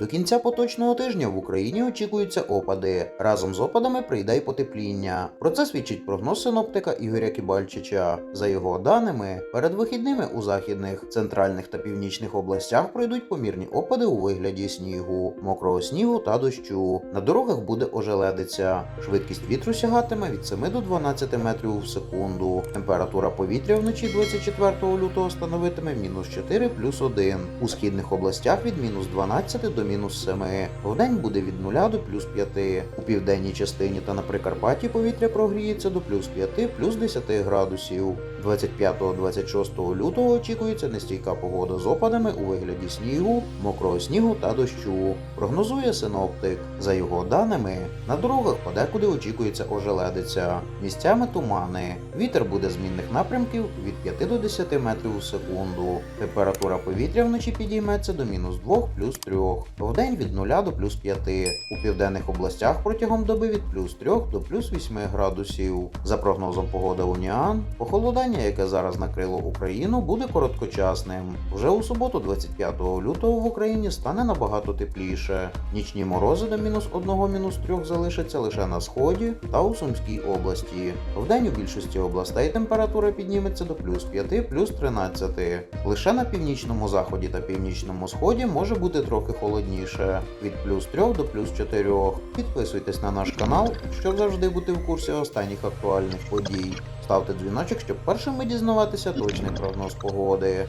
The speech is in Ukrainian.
До кінця поточного тижня в Україні очікуються опади. Разом з опадами прийде й потепління. Про це свідчить прогноз синоптика Ігоря Кібальчича. За його даними, перед вихідними у західних, центральних та північних областях пройдуть помірні опади у вигляді снігу, мокрого снігу та дощу. На дорогах буде ожеледиця. Швидкість вітру сягатиме від 7 до 12 метрів в секунду. Температура повітря вночі 24 лютого становитиме мінус 4 плюс 1. У східних областях від мінус 12 до мінус 7. Вдень буде від 0 до плюс 5. У південній частині та на Прикарпатті повітря прогріється до плюс 5 плюс 10 градусів. 25-26 лютого очікується нестійка погода з опадами у вигляді снігу, мокрого снігу та дощу. Прогнозує синоптик. За його даними, на дорогах подекуди очікується ожеледиця. Місцями тумани. Вітер буде змінних напрямків від 5 до 10 метрів у секунду. Температура повітря вночі підійметься до мінус 2 плюс 3. Вдень від 0 до плюс 5. У південних областях протягом доби від плюс 3 до плюс 8 градусів. За прогнозом погоди Уніан, похолодання, яке зараз накрило Україну, буде короткочасним. Вже у суботу, 25 лютого, в Україні стане набагато тепліше. Нічні морози до мінус 1 мінус 3 залишаться лише на сході та у Сумській області. Вдень у більшості областей температура підніметься до плюс 5 плюс 13. Лише на північному заході та північному сході може бути трохи холодніше від плюс 3 до плюс 4. Підписуйтесь на наш канал, щоб завжди бути в курсі останніх актуальних подій. Ставте дзвіночок, щоб першими дізнаватися точний прогноз погоди.